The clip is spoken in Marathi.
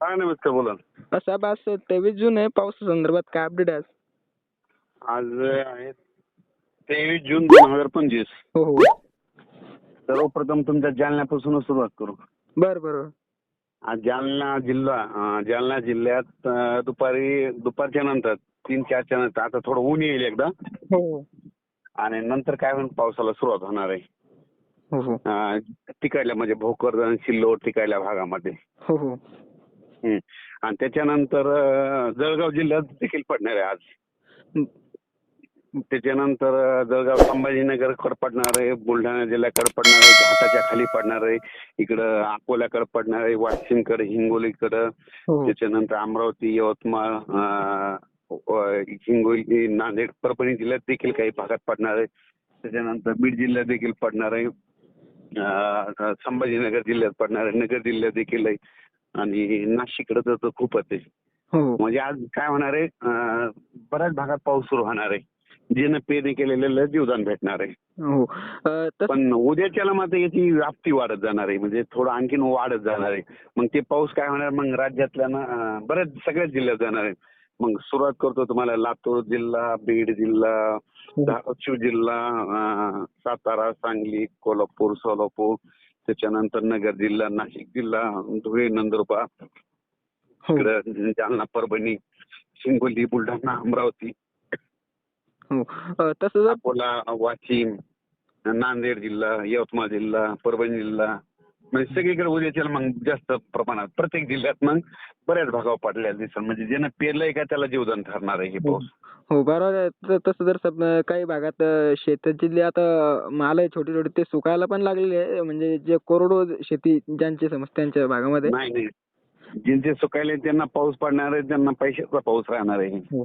हा नमस्कार बोला साहेब आज तेवीस जून आहे पावसासंदर्भात काय अपडेट आहे आज? आज आहे तेवीस जून दोन हजार पंचवीस. हो हो. सर्वप्रथम तुमच्या जालन्यापासूनच सुरुवात करू. बरं बरं आज जालना जिल्हा अं, जालना जिल्ह्यात अं, दुपारी दुपारच्या नंतर तीन चारच्या नंतर आता थोडं ऊन येईल एकदा. हो. आणि नंतर काय होईल पावसाला सुरुवात होणार आहे. हो हो. अं, तिकडल्या म्हणजे भोकरदन सिल्लोड तिकडल्या भागामध्ये. हो हं. आणि त्याच्यानंतर जळगाव जिल्ह्यात देखील पडणार आहे आज. त्याच्यानंतर जळगाव संभाजीनगरकडे पडणार आहे बुलढाणा जिल्ह्याकडे पडणार आहे घाटाच्या खाली पडणार आहे इकडं अकोल्याकडे पडणार आहे वाशिमकडे हिंगोलीकडं हो. त्याच्यानंतर अमरावती यवतमाळ हिंगोली नांदेड परभणी जिल्ह्यात देखील काही भागात पडणार आहे. त्याच्यानंतर बीड जिल्ह्यात देखील पडणार आहे. संभाजीनगर जिल्ह्यात पडणार आहे. नगर जिल्ह्यात देखील आहे. आणि नाशिककडे तर तो खूपच आहे. हो. म्हणजे आज काय होणार आहे बऱ्याच भागात पाऊस सुरू होणार आहे. ज्यानं पेरणी केलेलं जीवदान भेटणार आहे. हो. तसं पण उद्याच्याला मात्र याची व्याप्ती वाढत जाणार आहे. म्हणजे थोडं आणखीन वाढत जाणार आहे. मग ते पाऊस काय होणार मग राज्यातल्या ना अं, बऱ्याच सगळ्याच जिल्ह्यात जाणार आहे. मग सुरुवात करतो तुम्हाला लातूर जिल्हा बीड जिल्हा धाराशिव जिल्हा अं, सातारा सांगली कोल्हापूर सोलापूर त्याच्यानंतर नगर जिल्हा नाशिक जिल्हा धुळे नंदुरबार हो. इकडं जालना परभणी हिंगोली बुलढाणा अमरावती हो. तसं अकोला वाशिम नांदेड जिल्हा यवतमाळ जिल्हा परभणी जिल्हा म्हणजे सगळीकडे उद्याच्या मग जास्त प्रमाणात प्रत्येक जिल्ह्यात मग बऱ्याच भागावर पडलेल्या दिसतात. म्हणजे ज्यानं पेरलंय का त्याला जीवदान ठरणार आहे हे पाऊस. हो बरोबर आहे. तसं जर सब काही भागात शेताची आता माल आहे छोटे छोटे ते सुकायला पण लागलेले आहे. म्हणजे जे कोरडो शेती ज्यांची समजते त्यांच्या भागामध्ये. नाही नाही. ज्यांचे सुकायले त्यांना पाऊस पडणार आहे त्यांना पैशाचा पाऊस राहणार आहे. हो.